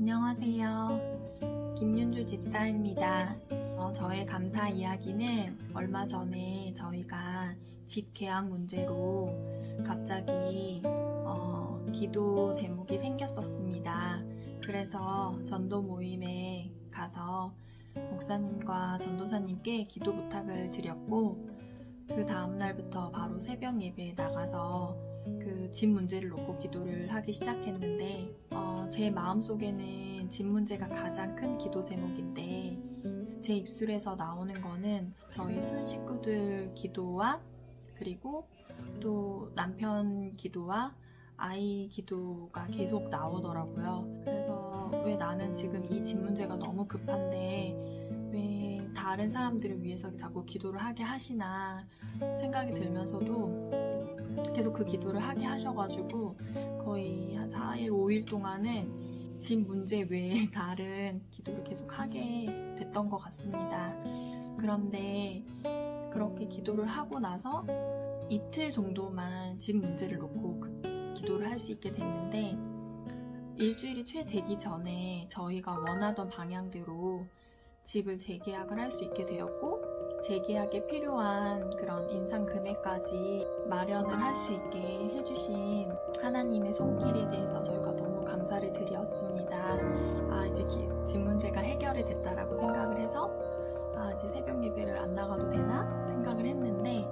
안녕하세요. 김윤주 집사입니다. 어, 저의 감사 이야기는 얼마 전에 저희가 집 계약 문제로 갑자기 어, 기도 제목이 생겼었습니다. 그래서 전도 모임에 가서 목사님과 전도사님께 기도 부탁을 드렸고 그 다음날부터 새벽 예배에 나가서 그 집 문제를 놓고 기도를 하기 시작했는데 어, 제 마음 속에는 집 문제가 가장 큰 기도 제목인데 제 입술에서 나오는 거는 저희 순 식구들 기도와 그리고 또 남편 기도와 아이 기도가 계속 나오더라고요. 그래서 왜 나는 지금 이 집 문제가 너무 급한데 왜 다른 사람들을 위해서 자꾸 기도를 하게 하시나 생각이 들면서도 계속 그 기도를 하게 하셔가지고 거의 한 4일, 5일 동안은 집 문제 외에 다른 기도를 계속 하게 됐던 것 같습니다. 그런데 그렇게 기도를 하고 나서 이틀 정도만 집 문제를 놓고 그 기도를 할 수 있게 됐는데 일주일이 채 되기 전에 저희가 원하던 방향대로 집을 재계약을 할 수 있게 되었고 재계약에 필요한 그런 인상 금액까지 마련을 할 수 있게 해주신 하나님의 손길에 대해서 저희가 너무 감사를 드렸습니다. 아 이제 기- 집 문제가 해결이 됐다라고 생각을 해서 아 이제 새벽 예배를 안 나가도 되나 생각을 했는데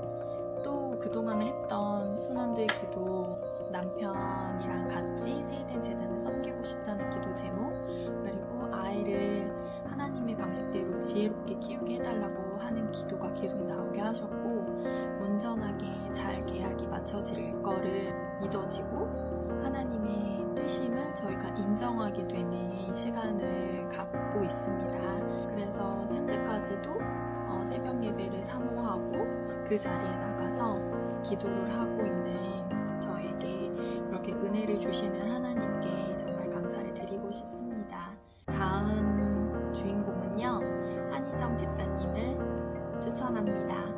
지혜롭게 키우게 해달라고 하는 기도가 계속 나오게 하셨고 온전하게 잘 계약이 맞춰질 거를 믿어지고 하나님의 뜻임을 저희가 인정하게 되는 시간을 갖고 있습니다. 그래서 현재까지도 어, 새벽 예배를 사모하고 그 자리에 나가서 기도를 하고 있는 저에게 그렇게 은혜를 주시는 하나님 추천합니다.